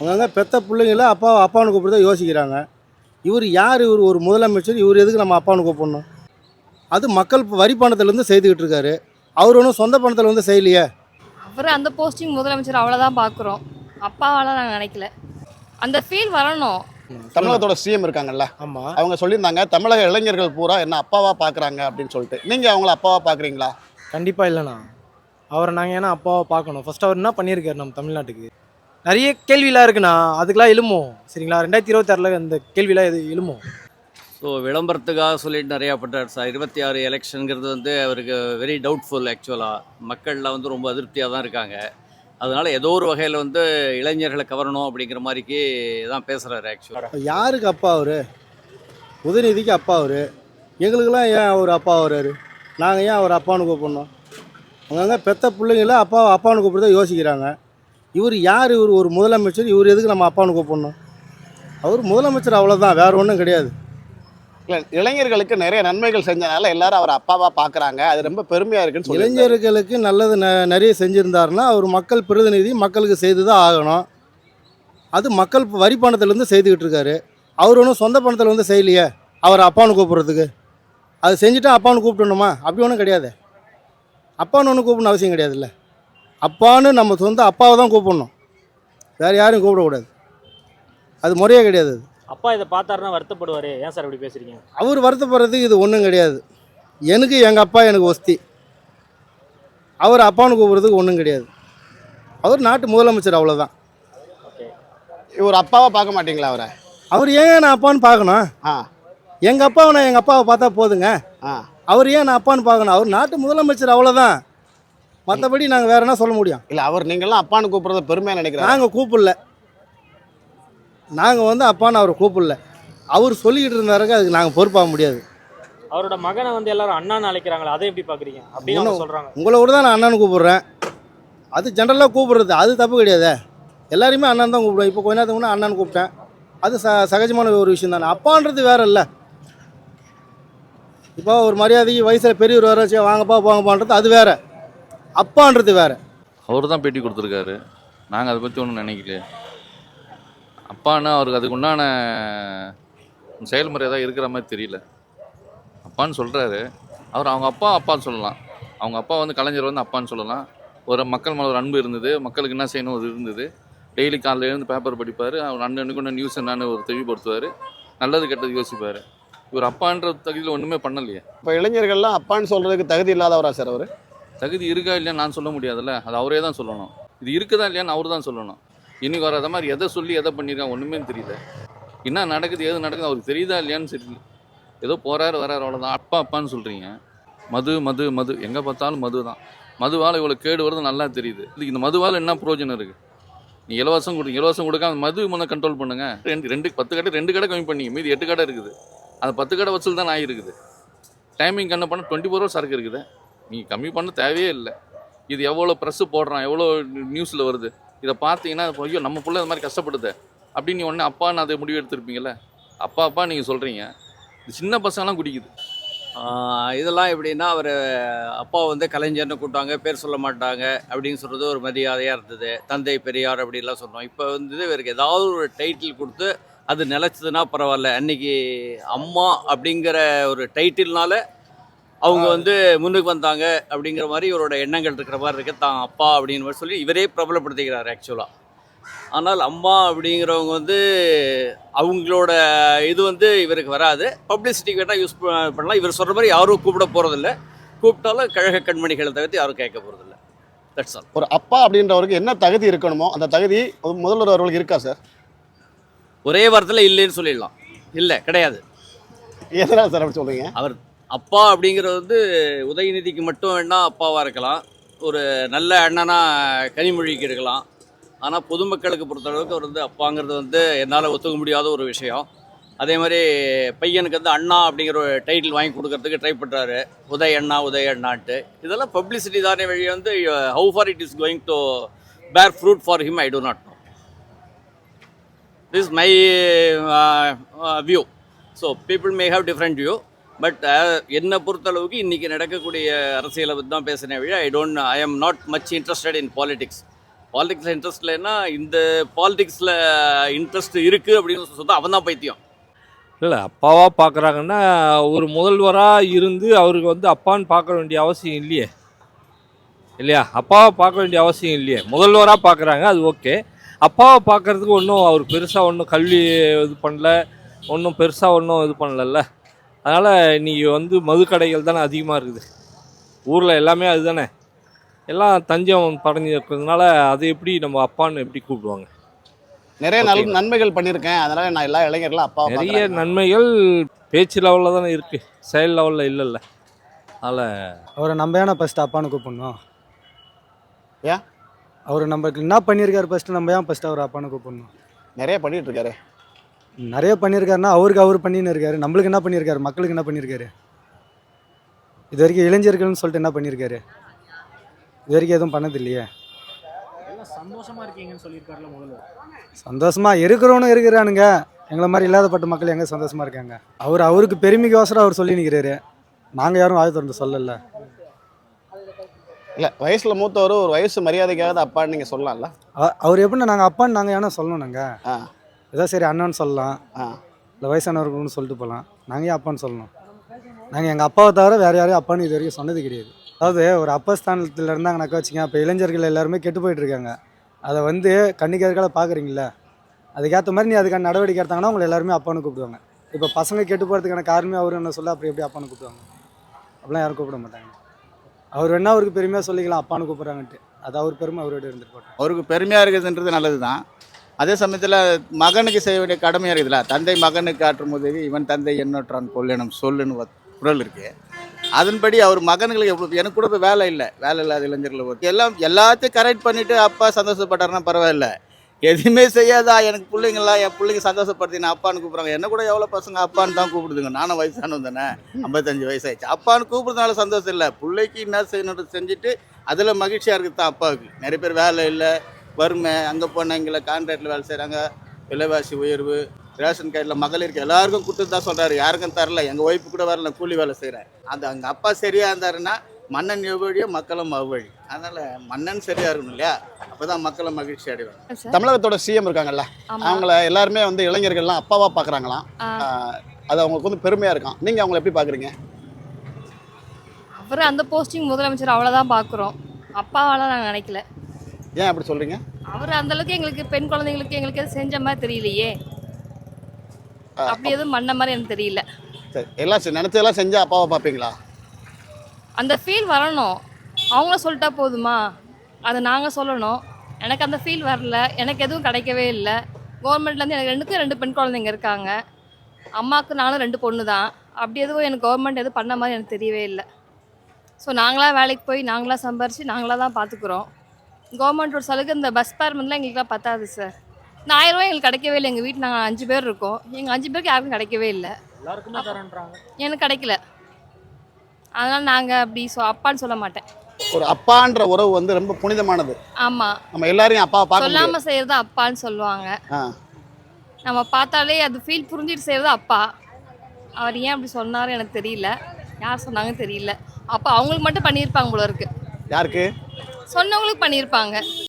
அங்கங்கே பெத்த பிள்ளைங்கள அப்பா அப்பான்னு கூப்பிட்டு தான் யோசிக்கிறாங்க. இவர் யார்? இவர் ஒரு முதலமைச்சர். இவர் எதுக்கு நம்ம அப்பான்னு கூப்பிடணும்? அது மக்கள் வரி பணத்துலேருந்து செய்துக்கிட்டு இருக்காரு. அவர் ஒன்றும் சொந்த பணத்தில் வந்து செய்யலையே. அவர் அந்த போஸ்டிங் முதலமைச்சர் அவ்வளோதான் பார்க்குறோம் அப்பாவால நாங்கள் நினைக்கல. அந்த ஃபீல் வரணும். தமிழகத்தோட சிஎம் இருக்காங்கல்ல? ஆமாம் அவங்க சொல்லியிருந்தாங்க தமிழக இளைஞர்கள் பூரா என்ன அப்பாவா பார்க்குறாங்க அப்படின்னு சொல்லிட்டு. நீங்கள் அவங்கள அப்பாவா பார்க்குறீங்களா கண்டிப்பாக இல்லைண்ணா. அவரை நாங்கள் ஏன்னா அப்பாவை பார்க்கணும் ஃபர்ஸ்ட் அவர் என்ன பண்ணியிருக்காரு நம்ம தமிழ்நாட்டுக்கு? நிறைய கேள்விலாம் இருக்குண்ணா. அதுக்கெல்லாம் எழுமோம் சரிங்களா? ரெண்டாயிரத்தி இருபத்தாறில் அந்த கேள்விலாம் எது எழுமோம் ஸோ விளம்பரத்துக்காக சொல்லிட்டு நிறையா பண்ணுறாரு சார். இருபத்தி ஆறு எலெக்ஷனுங்கிறது வந்து அவருக்கு வெரி டவுட்ஃபுல் ஆக்சுவலாக மக்கள்லாம் வந்து ரொம்ப அதிருப்தியாக தான் இருக்காங்க. அதனால் ஏதோ ஒரு வகையில் வந்து இளைஞர்களை கவரணும் அப்படிங்கிற மாதிரிக்கு தான் பேசுகிறாரு ஆக்சுவலாக யாருக்கு அப்பா அவர்? உதயநிதிக்கு அப்பா அவர்? எங்களுக்கெல்லாம் ஏன் அவர் அப்பா வர்றாரு? நாங்கள் ஏன் அவர் அப்பான்னு கூப்பிடணும்? அங்கங்கே பெத்த பிள்ளைங்கள அப்பா அப்பான்னு கூப்பிட்டு தான் யோசிக்கிறாங்க. இவர் யார்? இவர் ஒரு முதலமைச்சர் இவர் எதுக்கு நம்ம அப்பான்னு கூப்பிடணும்? அவர் முதலமைச்சர் அவ்வளோதான் வேறு ஒன்றும் கிடையாது. இல்லை இளைஞர்களுக்கு நிறைய நன்மைகள் செஞ்சனால எல்லாரும் அவர் அப்பாவா பார்க்குறாங்க அது ரொம்ப பெருமையாக இருக்குன்னு சொல்லி இளைஞர்களுக்கு நல்லது ந நிறைய செஞ்சுருந்தாருன்னா அவர் மக்கள் பிரதிநிதி மக்களுக்கு செய்து தான் ஆகணும். அது மக்கள் வரி பணத்துலேருந்து செய்துக்கிட்டு இருக்காரு. அவர் ஒன்றும் சொந்த பணத்தில் வந்து செய்யலையே அவர் அப்பான்னு கூப்பிட்றதுக்கு. அது செஞ்சுட்டா அப்பான்னு கூப்பிடணுமா? அப்படி ஒன்றும் கிடையாது. அப்பான்னு ஒன்றும் கூப்பிடணும் அவசியம் கிடையாதுல்ல. அப்பான்னு நம்ம சொந்த அப்பாவை தான் கூப்பிடணும். வேறு யாரையும் கூப்பிடக்கூடாது. அது முறையே கிடையாது அது. அப்பா இதை பார்த்தாருன்னா வருத்தப்படுவாரு. ஏன் சார் இப்படி பேசுறீங்க? அவர் வருத்தப்படுறதுக்கு இது ஒன்றும் கிடையாது. எனக்கு எங்கள் அப்பா எனக்கு ஒஸ்தி. அவர் அப்பான்னு கூப்பிட்றதுக்கு ஒன்றும் கிடையாது. அவர் நாட்டு முதலமைச்சர் அவ்வளோதான் இவர் அப்பாவா பார்க்க மாட்டீங்களா அவரை? அவர் ஏன் நான் அப்பான்னு பார்க்கணும்? ஆ. எங்கள் அப்பாவை நான் எங்கள் அப்பாவை பார்த்தா போதுங்க. ஆ. அவர் ஏன் நான் அப்பான்னு பார்க்கணும்? அவர் நாட்டு முதலமைச்சர் அவ்வளோதான் மற்றபடி நாங்கள் வேற என்ன சொல்ல முடியும்? இல்லை அவர் நீங்களாம் அப்பான்னு கூப்பிட்றத பெருமையாக நினைக்கிறாங்க நாங்கள் கூப்பிடல. நாங்கள் வந்து அப்பான்னு அவரை கூப்பிடல. அவர் சொல்லிக்கிட்டு இருந்தாருங்க அதுக்கு நாங்கள் பொறுப்பாக முடியாது. அவரோட மகனை வந்து எல்லாரும் அண்ணான்னு அழைக்கிறாங்களா அதை எப்படி பாக்குறீங்க? அப்படின்னு சொல்றாங்க. உங்களை கூட தான் நான் அண்ணன் கூப்பிடுறேன். அது ஜென்ரலாக கூப்பிடுறது அது தப்பு கிடையாதே. எல்லாரையுமே அண்ணன் தான் கூப்பிடுவேன் இப்போ கொஞ்ச நேரத்துக்கு முன்னே அண்ணன் கூப்பிட்டேன். அது ச சகஜமான ஒரு விஷயம் தானே. அப்பான்றது வேற இல்லை. இப்போ ஒரு மரியாதைக்கு வயசில் பெரியவர் வர வச்சு வாங்கப்பா போங்கப்பான்றது அது வேற. அப்பான்றது வேற. அவர் தான் பேட்டி கொடுத்துருக்காரு. நாங்கள் அதை பற்றி ஒன்றும் நினைக்கலையே அப்பான்னா அவருக்கு அதுக்கு உண்டான செயல்முறை ஏதாவது இருக்கிற மாதிரி தெரியல. அப்பான்னு சொல்கிறாரு அவர் அவங்க அப்பா அப்பான்னு சொல்லலாம். அவங்க அப்பா வந்து கலைஞர் வந்து அப்பான்னு சொல்லலாம். ஒரு மக்கள் மேலே ஒரு அன்பு இருந்தது. மக்களுக்கு என்ன செய்யணும் அது இருந்தது. டெய்லி காலைல எழுந்து பேப்பர் படிப்பார். அவர் அண்ணனுக்கு ஒன்று நியூஸ் என்னன்னு ஒரு தெளிவுபடுத்துவார். நல்லது கெட்டது யோசிப்பார். இவர் அப்பான்ற தகுதியில் ஒன்றுமே பண்ணலையே. இப்போ இளைஞர்கள்லாம் அப்பான்னு சொல்கிறதுக்கு தகுதி இல்லாதவரா சார் அவர்? தகுதி இருக்கா இல்லையான்னு நான் சொல்ல முடியாதுல்ல? அது அவரே தான் சொல்லணும். இது இருக்குதா இல்லையான்னு அவர் தான் சொல்லணும். இன்னைக்கு வராத மாதிரி எதை சொல்லி எதை பண்ணியிருக்கான் ஒன்றுமே தெரியல. என்ன நடக்குது எது நடக்குது அவருக்கு தெரியுதா இல்லையான்னு தெரியல. ஏதோ போகிறாரு வராரு அவ்வளோதான் அப்பா அப்பான்னு சொல்கிறீங்க மது மது மது. எங்கே பார்த்தாலும் மது தான். மதுவால் இவ்வளோ கேடு வருது நல்லா தெரியுது. இதுக்கு இந்த மதுவால் என்ன பிரயோஜனம் இருக்குது நீ இலவசம் கொடு இலவசம் கொடுக்காம மது முதல்ல கண்ட்ரோல் பண்ணுங்க. ரெண்டு ரெண்டு பத்து கடை ரெண்டு கடை கம்மி பண்ணீங்க. மீதி எட்டு கடை இருக்குது. அந்த பத்து கடை வசூல் தான் ஆகிருக்குது டைமிங் கண்ண பண்ண டுவெண்ட்டி ஃபோர் ஹவர்ஸ் சரக்கு இருக்குது. நீங்கள் கம்மி பண்ண தேவையே இல்லை. இது எவ்வளோ ப்ரெஸ்ஸு போடுறான் எவ்வளோ நியூஸில் வருது. இதை பார்த்தீங்கன்னா ஐயோ நம்ம பிள்ளை இந்த மாதிரி கஷ்டப்படுது. அப்படின்னு நீ உடனே அப்பான்னு அதை முடிவு எடுத்திருப்பீங்கல்ல? அப்பா அப்பா நீங்கள் சொல்கிறீங்க இது சின்ன பசங்களாம் குடிக்குது. இதெல்லாம் எப்படின்னா அவர் அப்பா வந்து கலைஞர்னு கூப்பிட்டாங்க பேர் சொல்ல மாட்டாங்க அப்படின்னு சொல்கிறது ஒரு மரியாதையாக இருந்தது. தந்தை பெரியார் அப்படின்லாம் சொன்னோம் இப்போ வந்து இவருக்கு ஏதாவது ஒரு டைட்டில் கொடுத்து அது நிலச்சதுன்னா பரவாயில்ல. அன்றைக்கி அம்மா அப்படிங்கிற ஒரு டைட்டில்னால அவங்க வந்து முன்னுக்கு வந்தாங்க அப்படிங்கிற மாதிரி இவரோட எண்ணங்கள் இருக்கிற மாதிரி இருக்கு. தான் அப்பா அப்படின்னு மாதிரி சொல்லி இவரே பிரபலப்படுத்திக்கிறார் ஆக்சுவலாக ஆனால் அம்மா அப்படிங்கிறவங்க வந்து அவங்களோட இது வந்து இவருக்கு வராது. பப்ளிசிட்டிக்கு வேணால் யூஸ் பண்ணலாம். இவர் சொல்கிற மாதிரி யாரும் கூப்பிட போகிறதில்ல கூப்பிட்டாலும் கழக கண்மணிகளை தவிர்த்து யாரும் கேட்க போகிறதில்ல தட்ஸ் ஆல் ஒரு அப்பா அப்படின்றவருக்கு என்ன தகுதி இருக்கணுமோ அந்த தகுதி முதல்வர் அவர்களுக்கு இருக்கா சார் ஒரே வாரத்தில் இல்லைன்னு சொல்லிடலாம். இல்லை கிடையாது. எதனால் சார் அப்படி சொல்கிறீங்க அவர் அப்பா அப்படிங்கிறது வந்து உதயநிதிக்கு மட்டும் வேணால் அப்பாவாக இருக்கலாம். ஒரு நல்ல அண்ணனா கனிமொழிக்கு இருக்கலாம். ஆனால் பொதுமக்களுக்கு பொறுத்தளவுக்கு அவர் வந்து அப்பாங்கிறது வந்து என்னால் ஒத்துக்க முடியாத ஒரு விஷயம். அதே மாதிரி பையனுக்கு வந்து அண்ணா அப்படிங்கிற ஒரு டைட்டில் வாங்கி கொடுக்கறதுக்கு ட்ரை பண்ணுறாரு உதய் அண்ணா உதய அண்ணான்ட்டு. இதெல்லாம் பப்ளிசிட்டி தானே வழி வந்து how far it is going to bear fruit for him I do not know this my view so people may have different view but uh, என்னை பொறுத்தளவுக்கு இன்றைக்கி நடக்கக்கூடிய அரசியலை பற்றி தான் பேசினேன் வழி. I don't I'm not much interested in politics பாலிடிக்ஸில் interest இல்லைன்னா இந்த பாலிடிக்ஸில் இன்ட்ரெஸ்ட் இருக்குது அப்படின்னு சொன்னா அவன் தான் பைத்தியம். இல்லை அப்பாவாக பார்க்குறாங்கன்னா ஒரு முதல்வராக இருந்து அவருக்கு வந்து அப்பான்னு பார்க்க வேண்டிய அவசியம் இல்லையே. இல்லையா? அப்பாவை பார்க்க வேண்டிய அவசியம் இல்லையே. முதல்வராக பார்க்குறாங்க அது ஓகே. அப்பாவை பார்க்கறதுக்கு ஒன்றும் அவர் பெருசாக ஒன்றும் கல்வி இது பண்ணல. ஒன்றும் பெருசாக ஒன்றும் இது பண்ணலல்ல. அதனால் இன்றைக்கி வந்து மதுக்கடைகள் தானே அதிகமாக இருக்குது. ஊரில் எல்லாமே அதுதானே. எல்லாம் தஞ்சம் படைஞ்சு இருக்கிறதுனால அது எப்படி நம்ம அப்பான்னு எப்படி கூப்பிடுவாங்க? நிறைய நல். நன்மைகள் பண்ணியிருக்கேன் அதனால நான் எல்லா இளைஞர்களும் அப்பா நிறைய நன்மைகள் பேச்சு லெவலில் தானே இருக்குது செயல் லெவலில் இல்லைல்ல. அதனால் அவரை நம்ம ஏன்னா ஃபஸ்ட்டு அப்பான்னு கூப்பிடணும்? ஏன்? அவர் நம்மளுக்கு என்ன பண்ணியிருக்காரு ஃபஸ்ட்டு நம்ம ஏன் ஃபஸ்ட்டு அவர் அப்பான்னு கூப்பிடணும்? நிறைய பண்ணிட்டு இருக்காரு. நிறைய பண்ணியிருக்காருன்னா அவருக்கு அவர் பண்ணின்னு இருக்காரு. நம்மளுக்கு என்ன பண்ணியிருக்காரு? மக்களுக்கு என்ன பண்ணியிருக்காரு? இது வரைக்கும் இளைஞர்கள்னு சொல்லிட்டு என்ன பண்ணியிருக்காரு? இது வரைக்கும் எதுவும் பண்ணது இல்லையே. எல்லாம் சந்தோஷமா இருக்கிறவனும் இருக்கிறானுங்க. எங்களை மாதிரி இல்லாதப்பட்ட மக்கள் எங்கே சந்தோஷமா இருக்காங்க? அவர் அவருக்கு பெருமைக்கோசரம் அவர் சொல்லி நிற்கிறாரு நாங்கள் யாரும் வாய் திறந்து சொல்லல. இல்ல வயசுல மூத்தவர் ஒரு வயசு மரியாதைக்காக அப்பான்னு நீங்க சொல்லலாம்ல? அவர் எப்படின்னா நாங்கள் அப்பான்னு நாங்கள் ஏன்னா சொல்லணும் நாங்கள் ஆ. ஏதோ சரி அண்ணன்னு சொல்லலாம். இல்லை வயசானவர்கள்னு சொல்லிட்டு போகலாம். நாங்கள் ஏன் அப்பான்னு சொல்லணும்? நாங்கள் எங்கள் அப்பாவை தவிர வேறு யாரையும் அப்பான்னு இது வரைக்கும் சொன்னது கிடையாது. அதாவது ஒரு அப்பா ஸ்தானத்தில் இருந்தாங்கனாக்கா வச்சுங்க இப்போ இளைஞர்கள் எல்லாருமே கெட்டு போயிட்டு இருக்காங்க. அதை வந்து கண்ணிக்கருக்கால பார்க்குறீங்கள அதுக்கேற்ற மாதிரி நீ அதுக்கான நடவடிக்கை எடுத்தாங்கன்னா உங்களை எல்லாருமே அப்பான்னு கூப்பிடுவாங்க. இப்போ பசங்க கெட்டு போகிறதுக்கான காரணமே அவர் என்ன சொல்ல அப்படி எப்படி அப்பான்னு கூப்பிடுவாங்க? அப்படிலாம் யாரும் கூப்பிட மாட்டாங்க. அவர் வேணா அவருக்கு பெருமையாக சொல்லிக்கலாம் அப்பான்னு கூப்பிட்றாங்கன்ட்டு. அது அவர் பெருமை அவரோட இருந்துட்டு போட்டோம். அவருக்கு பெருமையாக இருக்குதுன்றது நல்லது தான் அதே சமயத்தில் மகனுக்கு செய்ய வேண்டிய கடமையாக இருக்குதுல்ல தந்தை மகனுக்கு ஆற்றும் உதவி இவன் தந்தை எண்ணற்றான் கொல்லணும் சொல்லுன்னு குரல் இருக்கு. அதன்படி அவர் மகன்களுக்கு எவ்வளோ எனக்கு கூட இப்போ வேலை இல்லை. வேலை இல்லாத இளைஞர்கள் ஒரு- எல்லாம் எல்லாத்தையும் கரெக்ட் பண்ணிவிட்டு அப்பா சந்தோஷப்பட்டாருன்னா பரவாயில்ல. எதுவுமே செய்யாதா? எனக்கு பிள்ளைங்களாம் என் பிள்ளைங்க சந்தோஷப்படுத்தி நான் அப்பான்னு கூப்பிட்றாங்க. என்ன கூட எவ்வளோ பசங்க அப்பான்னு தான் கூப்பிடுதுங்க. நானும் வயசானவன் தானே. ஐம்பத்தஞ்சு வயசாயிடுச்சு. அப்பான்னு கூப்பிடுறதுனால சந்தோஷம் இல்லை. பிள்ளைக்கு என்ன செய்யணும் செஞ்சுட்டு அதில் மகிழ்ச்சியாக இருக்குது தான் அப்பாவுக்கு. நிறைய பேர் வேலை இல்லை. வறுமை அங்கே போனால் இங்கே கான்ட்ராக்டில் வேலை செய்கிறாங்க விலைவாசி உயர்வு ரேஷன் கார்டில் மகளிருக்கு எல்லாருக்கும் கொடுத்து தான் சொல்கிறாரு யாருக்கும் தரல. எங்கள் ஒய்ஃபு கூட வரல. கூலி வேலை செய்கிறேன் அந்த அங்கே அப்பா சரியாக இருந்தாருன்னா மன்னன் எவ்வழியோ மக்களும் அவ்வழி. அதனால் மன்னன் சரியாக இருக்கணும் இல்லையா? அப்போ தான் மக்களும் மகிழ்ச்சி அடைவாங்க. தமிழகத்தோட சிஎம் இருக்காங்கல்ல அவங்கள எல்லாருமே வந்து இளைஞர்கள்லாம் அப்பாவா பார்க்குறாங்களாம். அது அவங்களுக்கு வந்து பெருமையா இருக்கும். நீங்க அவங்கள எப்படி பாக்குறீங்க? அவர் அந்த போஸ்டிங் முதலமைச்சர் அவ்வளோதான் பார்க்குறோம் அப்பாவால நாங்கள் நினைக்கல. ஏன் அப்படி சொல்றீங்க? அவர் அந்த அளவுக்கு எங்களுக்கு பெண் குழந்தைங்களுக்கு எங்களுக்கு எதுவும் செஞ்ச மாதிரி தெரியலையே. அப்படி எதுவும் பண்ண மாதிரி எனக்கு தெரியல. சரி எல்லாம் செ- நினைச்சதெல்லாம் செஞ்சா அப்பாவை பார்ப்பீங்களா? அந்த ஃபீல் வரணும். அவங்கள சொல்லிட்டா போதுமா? அது நாங்கள் சொல்லணும். எனக்கு அந்த ஃபீல் வரல. எனக்கு எதுவும் கிடைக்கவே இல்லை. கவர்மெண்ட்லேருந்து எனக்கு ரெண்டுக்கும் ரெண்டு பெண் குழந்தைங்க இருக்காங்க. அம்மாவுக்கு நானும் ரெண்டு பொண்ணு தான் அப்படி எதுவும் எனக்கு கவர்மெண்ட் எதுவும் பண்ண மாதிரி எனக்கு தெரியவே இல்லை. ஸோ நாங்களாக வேலைக்கு போய் நாங்களாக சம்பாரித்து நாங்களாக தான் பார்த்துக்குறோம். கவர்மெண்ட் ஒரு சலுகை இந்த பஸ் பேர்மெண்ட்லாம் எங்களுக்குலாம் பத்தாது சார் இந்த ஆயிரம் ரூபாய் எங்களுக்கு கிடைக்கவே இல்லை. எங்கள் வீட்டில் நாங்கள் அஞ்சு பேர் இருக்கோம். எங்கள் அஞ்சு பேருக்கு யாருக்கும் கிடைக்கவே இல்லை. எனக்கு கிடைக்கல. அதனால் நாங்கள் அப்படி சொ அப்பான்னு சொல்ல மாட்டேன். ஒரு அப்பான்ற உறவு வந்து ரொம்ப புனிதமானது. ஆமாம் நம்ம எல்லாரையும் அப்பாவை பார்க்க சொல்லாமல் செய்கிறது அப்பான்னு சொல்லுவாங்க. ஆ. நம்ம பார்த்தாலே அது ஃபீல் புரிஞ்சிட்டு செய்கிறது அப்பா. அவர் ஏன் அப்படி சொன்னார் எனக்கு தெரியல. யார் சொன்னாங்கன்னு தெரியல. அப்போ அவங்களுக்கு மட்டும் பண்ணியிருப்பாங்க போல இருக்கு. யாருக்கு? சொன்னவங்களுக்கு பண்ணியிருப்பாங்க.